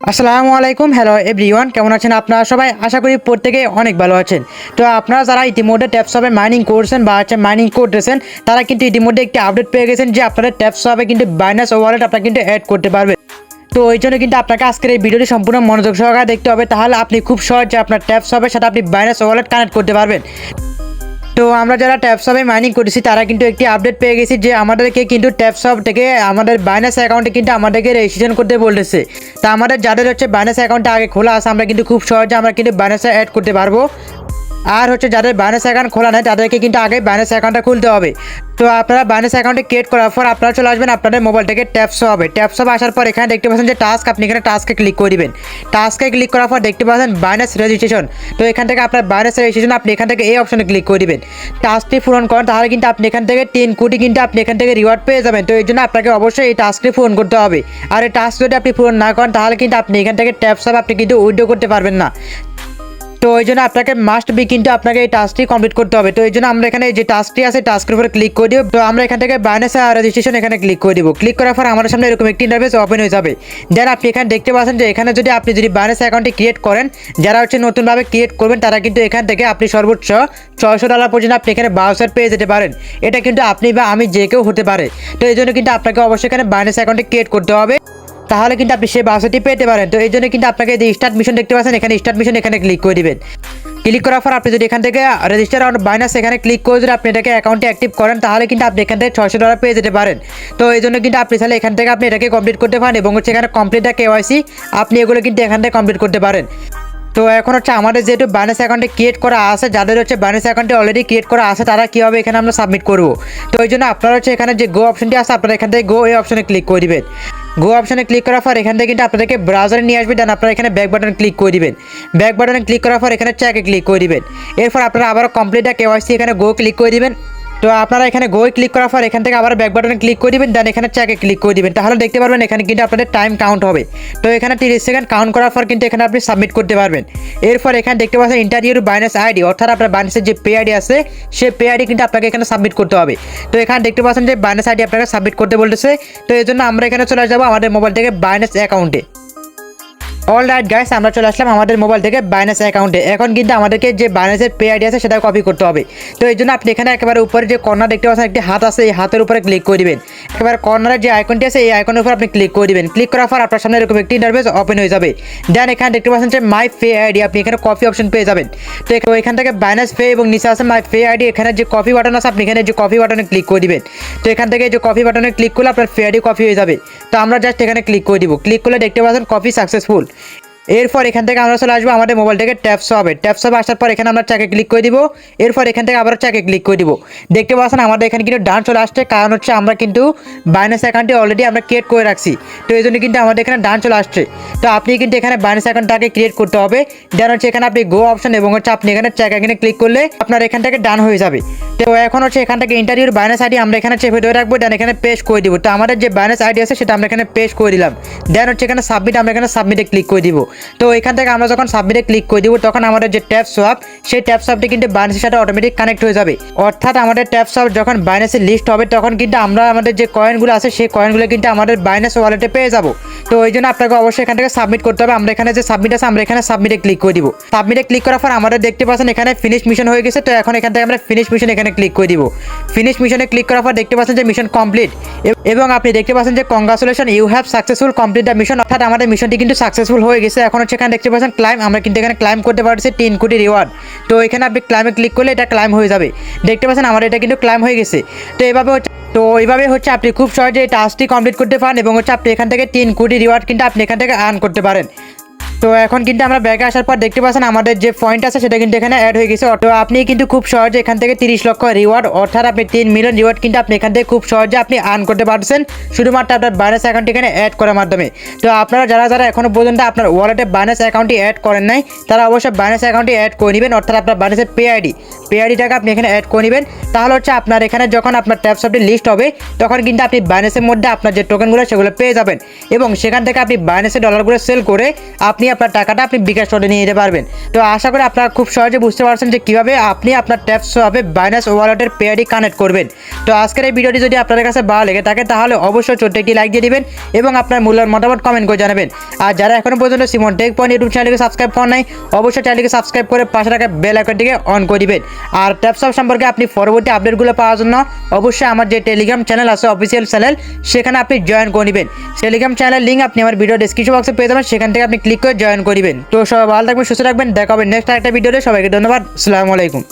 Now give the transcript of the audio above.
আসসালামু আলাইকুম hello everyone কেমন আছেন আপনারা সবাই? আশা করি প্রত্যেকে অনেক ভালো আছেন। তো আপনারা যারা ইতিমধ্যে ট্যাপসবে মাইনিং করছেন বা হচ্ছে মাইনিং করতেছেন, তারা কিন্তু ইতিমধ্যে একটি আপডেট পেয়ে গেছেন যে আপনাদের ট্যাপসবে কিন্তু বাইনাস ওয়ালেট আপনারা কিন্তু অ্যাড করতে পারবেন। তো ওই জন্য কিন্তু আপনাকে আজকের এই ভিডিওটি সম্পূর্ণ মনোযোগ সহকারে দেখতে হবে, তাহলে আপনি খুব সহজে আপনার ট্যাপসবের সাথে আপনি বাইনাস ওয়ালেট কানেক্ট করতে পারবেন। তো আমরা যারা ট্যাপসপে মাইনিং করেছি, তারা কিন্তু একটি আপডেট পেয়ে গেছি যে আমাদেরকে কিন্তু ট্যাপসপ থেকে আমাদের বাইনাস অ্যাকাউন্টে কিন্তু আমাদেরকে রেজিস্ট্রেশন করতে বলতেছে। তা আমাদের যাদের হচ্ছে বাইনাস অ্যাকাউন্টটা আগে খোলা আছে, আমরা কিন্তু খুব সহজে আমরা কিন্তু বাইনাসে অ্যাড করতে পারব। আর হচ্ছে যাদের বাইনাস অ্যাকাউন্ট খোলা নেই, তাদেরকে কিন্তু আগে বাইনাস অ্যাকাউন্টটা খুলতে হবে। তো আপনারা বাইনাস অ্যাকাউন্টে ক্রিয়েট করার পর আপনারা চলে আসবেন আপনাদের মোবাইল থেকে ট্যাপস হবে ট্যাপস হবে আসার পর এখানে দেখতে পাচ্ছেন যে টাস্ক আপনি এখানে টাস্কে ক্লিক করে দিবেন। টাস্কে ক্লিক করার পর দেখতে পাচ্ছেন বাইনাস রেজিস্ট্রেশন তো এখান থেকে আপনার বাইনাস রেজিস্ট্রেশন আপনি এখান থেকে এই অপশনে ক্লিক করে দিবেন। টাস্কটি পূরণ করেন, তাহলে কিন্তু আপনি এখান থেকে তিন কোটি কিন্তু আপনি এখান থেকে রিওয়ার্ড পেয়ে যাবেন। তো এই জন্য আপনাকে অবশ্যই এই টাস্কটি পূরণ করতে হবে। আর এই টাস্ক যদি আপনি পূরণ না করেন, তাহলে কিন্তু আপনি এখান থেকে ট্যাপস হবে আপনি কিন্তু উইড্রো করতে পারবেন না। তো ওই জন্য আপনাকে মাস্ট বি কিন্তু আপনাকে এই টাস্কটি কমপ্লিট করতে হবে। তো এই জন্য আমরা এখানে যে টাস্কটি আছে টাস্কের উপরে ক্লিক করে দিব। তো আমরা এখান থেকে বাইনাস রেজিস্ট্রেশন এখানে ক্লিক করে দিব। ক্লিক করার পর আমাদের সামনে এরকম একটি ইন্টারফেস ওপেন হয়ে যাবে। দেন আপনি এখানে দেখতে পাচ্ছেন যে এখানে যদি আপনি যদি বাইনাস অ্যাকাউন্টটি ক্রিয়েট করেন, যারা হচ্ছে নতুনভাবে ক্রিয়েট করবেন, তারা কিন্তু এখান থেকে আপনি সর্বোচ্চ ছয়শো ডলার পর্যন্ত আপনি এখানে বাউসার পেয়ে যেতে পারেন। এটা কিন্তু আপনি বা আমি যে কেউ হতে পারে। তো এই জন্য কিন্তু আপনাকে অবশ্যই এখানে বাইনাস অ্যাকাউন্টটি ক্রিয়েট করতে হবে। তাহলে কিন্তু আপনি সেই বাউসারটি পেতে পারেন। তো এই জন্য কিন্তু আপনাকে যে স্টার্ট মিশন দেখতে পাচ্ছেন, এখানে স্টার্ট মিশন এখানে ক্লিক করে দিবেন। ক্লিক করার পর আপনি যদি এখান থেকে রেজিস্টার অন বাইনাস এখানে ক্লিক করে যদি আপনি এটাকে অ্যাকাউন্টে অ্যাক্টিভ করেন, তাহলে কিন্তু আপনি এখান থেকে ছয়শো ডলার পেয়ে যেতে পারেন। তো এই জন্য কিন্তু আপনি তাহলে এখান থেকে আপনি এটাকে কমপ্লিট করতে পারেন এবং হচ্ছে এখানে কমপ্লিট কেওয়াইসি আপনি এগুলো কিন্তু এখান থেকে কমপ্লিট করতে পারেন। তো এখন হচ্ছে আমাদের যেহেতু বাইনাস অ্যাকাউন্টে ক্রিয়েট করা আছে, যাদের হচ্ছে বাইনাস অ্যাকাউন্টে অলরেডি ক্রিয়েট করা আছে, তারা কীভাবে এখানে আমরা সাবমিট করব? তো ওই জন্য আপনারা হচ্ছে এখানে যে গো অপশনটি আছে, আপনারা এখান থেকে গো এই অপশনে ক্লিক করে দিবেন। গো অপশানে ক্লিক করার পর এখান থেকে কিন্তু আপনাদেরকে ব্রাউজারে নিয়ে আসবে। দেন আপনারা এখানে ব্যাক বাটন ক্লিক করে দিবেন। ব্যাক বাটনে ক্লিক করার পর এখানে চ্যাকে ক্লিক করে দিবেন। এরপর আপনারা আবারও কমপ্লিট কেওয়াইসি এখানে গো ক্লিক করে দিবেন। তো আপনারা এখানে গোয় ক্লিক করার পর এখান থেকে আবার ব্যাক বাটনে ক্লিক করে দিবেন দেন এখানে চেকে ক্লিক করে দিবেন। তাহলে দেখতে পারবেন এখানে কিন্তু আপনাদের টাইম কাউন্ট হবে। তো এখানে তিরিশ সেকেন্ড কাউন্ট করার পর কিন্তু এখানে আপনি সাবমিট করতে পারবেন। এরপর এখানে দেখতে পাচ্ছেন ইন্টারভিউর বাইনাস আইডি অর্থাৎ আপনার বাইনাসের যে পে আইডি আছে, সেই পে আইডি কিন্তু আপনাকে এখানে সাবমিট করতে হবে। তো এখানে দেখতে পাচ্ছেন যে বাইনাস আইডি আপনাকে সাবমিট করতে বলতেছে। তো এই জন্য আমরা এখানে চলে যাব আমাদের মোবাইল থেকে বাইনাস অ্যাকাউন্টে অল রাইট গাইস আমরা চলে আসলাম আমাদের মোবাইল থেকে বাইনাস অ্যাকাউন্টে এখন কিন্তু আমাদেরকে যে বাইনাসের পে আইডি আছে সেটা কপি করতে হবে। তো এই জন্য আপনি এখানে একেবারে উপরে যে কর্নার দেখতে পাচ্ছেন, একটি হাত আছে, এই হাতের উপরে ক্লিক করে দিবেন। একেবারে কর্নারের যে আইকনটি আছে, এই আইকনের উপর আপনি ক্লিক করে দিবেন। ক্লিক করার পর আপনার সামনে এরকম একটি ইন্টারভেস ওপেন হয়ে যাবে। দেন এখানে দেখতে পাচ্ছেন যে মাই পে আইডি আপনি এখানে কপি অপশন পেয়ে যাবেন। তো এখান থেকে বাইনাস পে এবং নিচে আছে মাই পে আইডি এখানে যে কপি বাটন আছে, আপনি এখানে যে কপি বাটনে ক্লিক করে দিবেন। তো এখান থেকে যে কপি বাটনে ক্লিক করলে আপনার পে আইডি কপি হয়ে যাবে। তো আমরা জাস্ট এখানে ক্লিক করে দিব। ক্লিক করলে দেখতে পাচ্ছেন কপি সাকসেসফুল এরপর এখান থেকে আমরা চলে আসব আমাদের মোবাইল থেকে ট্যাপস হবে ট্যাপস হবে আসার পর এখানে আমরা চাকে ক্লিক করে দিব। এরপর এখান থেকে আবার চাকে ক্লিক করে দিব। দেখতে পাচ্ছেন আমাদের এখানে কিন্তু ডান চলে আসছে। কারণ হচ্ছে আমরা কিন্তু বাইনাস অ্যাকাউন্টে অলরেডি আমরা ক্রিয়েট করে রাখছি। তো এই জন্য কিন্তু আমাদের এখানে ডান চলে আসছে। তো আপনি কিন্তু এখানে বাইনাস অ্যাকাউন্টটাকে ক্রিয়েট করতে হবে। দেন হচ্ছে এখানে আপনি গো অপশন এবং হচ্ছে আপনি এখানে চেক এখানে ক্লিক করলে আপনার এখান থেকে ডান হয়ে যাবে। তো এখন হচ্ছে এখান থেকে ইন্টারভিউর বাইনাস আইডি আমরা এখানে চেপে ধরে রাখব দেন এখানে পেস্ট করে দিব। তো আমাদের যে বাইনাস আইডি আছে, সেটা আমরা এখানে পেস্ট করে দিলাম। দেন হচ্ছে এখানে সাবমিট আমরা এখানে সাবমিটে ক্লিক করে দিব। তো এখান থেকে আমরা যখন সাবমিটে ক্লিক করে দিব, তখন আমাদের যে ট্যাপ সোয়াপ সেই ট্যাপ সোয়াপটি কিন্তু বাইনাসের সাথে অটোমেটিক কানেক্ট হয়ে যাবে। অর্থাৎ আমাদের ট্যাপ সোয়াপ যখন বাইনাসের লিস্ট হবে, তখন কিন্তু আমরা আমাদের যে কয়েনগুলো আছে, সেই কয়েনগুলো কিন্তু আমাদের বাইনাস ওয়ালেটে পেয়ে যাব। তো ওই জন্য আপনাকে অবশ্যই এখান থেকে সাবমিট করতে হবে। আমরা এখানে যে সাবমিট আছে, আমরা এখানে সাবমিটে ক্লিক করে দিব। সাবমিটে ক্লিক করার পর আমাদের দেখতে পাচ্ছেন এখানে ফিনিশ মিশন হয়ে গেছে। তো এখন এখান থেকে আমরা ফিনিশ মিশন এখানে ক্লিক করে দিব। ফিনিশ মিশনে ক্লিক করার পর দেখতে পাচ্ছেন যে মিশন কমপ্লিট এবং আপনি দেখতে পাচ্ছেন যে congratulation you have successful complete the mission অর্থাৎ আমাদের মিশনটি কিন্তু সাকসেসফুল হয়ে গেছে। এখন এখানে দেখতে পাচ্ছেন ক্লাইম আমরা কিন্তু এখানে ক্লাইম করতে পারছি তিন কোটি রিওয়ার্ড তো এখানে আপনি ক্লাইমে ক্লিক করলে এটা ক্লাইম হয়ে যাবে। দেখতে পাচ্ছেন আমার এটা কিন্তু ক্লাইম হয়ে গেছে। তো এভাবে হচ্ছে তো এইভাবে হচ্ছে আপনি খুব সহজে এই টাস্কটি কমপ্লিট করতে পারেন এবং হচ্ছে আপনি এখান থেকে তিন কোটি রিওয়ার্ড কিন্তু আপনি এখান থেকে আর্ন করতে পারেন। তো এখন কিন্তু আমরা ব্যাগে আসার পর দেখতে পাচ্ছেন আমাদের যে পয়েন্ট আছে সেটা কিন্তু এখানে অ্যাড হয়ে গেছে। তো আপনি কিন্তু খুব সহজে এখান থেকে তিরিশ লক্ষ রিওয়ার্ড অর্থাৎ আপনি তিন মিলিয়ন রিওয়ার্ড কিন্তু আপনি এখান থেকে খুব সহজে আপনি আর্ন করতে পারছেন। শুধুমাত্র আপনার বাইনাস অ্যাকাউন্ট এখানে অ্যাড করার মাধ্যমে। তো আপনারা যারা যারা এখনও পর্যন্ত আপনার ওয়ালেটে বাইনাস অ্যাকাউন্টটি অ্যাড করেন নাই, তারা অবশ্যই বাইনাস অ্যাকাউন্টটি অ্যাড করে নেবেন। অর্থাৎ আপনার বাইনাসের পে আইডি পে আইডিটাকে আপনি এখানে অ্যাড করে নেবেন। তাহলে হচ্ছে আপনার এখানে যখন আপনার ট্যাপ সবটি লিস্ট হবে, তখন কিন্তু আপনি বাইনাসের মধ্যে আপনার যে টোকেনগুলো সেগুলো পেয়ে যাবেন। এবং সেখান থেকে আপনি বাইনাসের ডলারগুলো সেল করে আপনি নিয়ে আপনার টাকাটা আপনি বিকাশ করে নিয়ে যেতে পারবেন। তো আশা করি আপনারা খুব সহজে বুঝতে পারছেন যে কীভাবে আপনি আপনার ট্যাপ সোয়াপে বাইনাস ওয়ালেটের পেয়ারটি কানেক্ট করবেন। তো আজকের এই ভিডিওটি যদি আপনাদের কাছে ভালো লেগে থাকে, তাহলে অবশ্যই ছোট্ট একটি লাইক দিয়ে দিবেন এবং আপনার মূল্যের মতামত কমেন্ট করে জানাবেন। আর যারা এখনও পর্যন্ত সিমন টেক পয়েন্ট ইউটিউব চ্যানেলকে সাবস্ক্রাইব করেন নাই, অবশ্যই চ্যানেলকে সাবস্ক্রাইব করে পাশে রাখা বেল আইকনটিকে অন করে দিবেন। আর ট্যাপসপ সম্পর্কে আপনি পরবর্তী আপডেটগুলো পাওয়ার জন্য অবশ্যই আমার যে টেলিগ্রাম চ্যানেল আছে অফিসিয়াল চ্যানেল সেখানে আপনি জয়েন করে নেবেন। টেলিগ্রাম চ্যানেলের লিঙ্ক আপনি আমার ভিডিও ডিসক্রিপশন বক্সে পেয়ে যাবেন। সেখান থেকে আপনি ক্লিক করে জয়েন করিবেন। তো সবাই ভালো থাকবেন, সুস্থ রাখবেন দেখা হবে নেক্সট একটা ভিডিওতে সবাইকে ধন্যবাদ। আলাইকুম।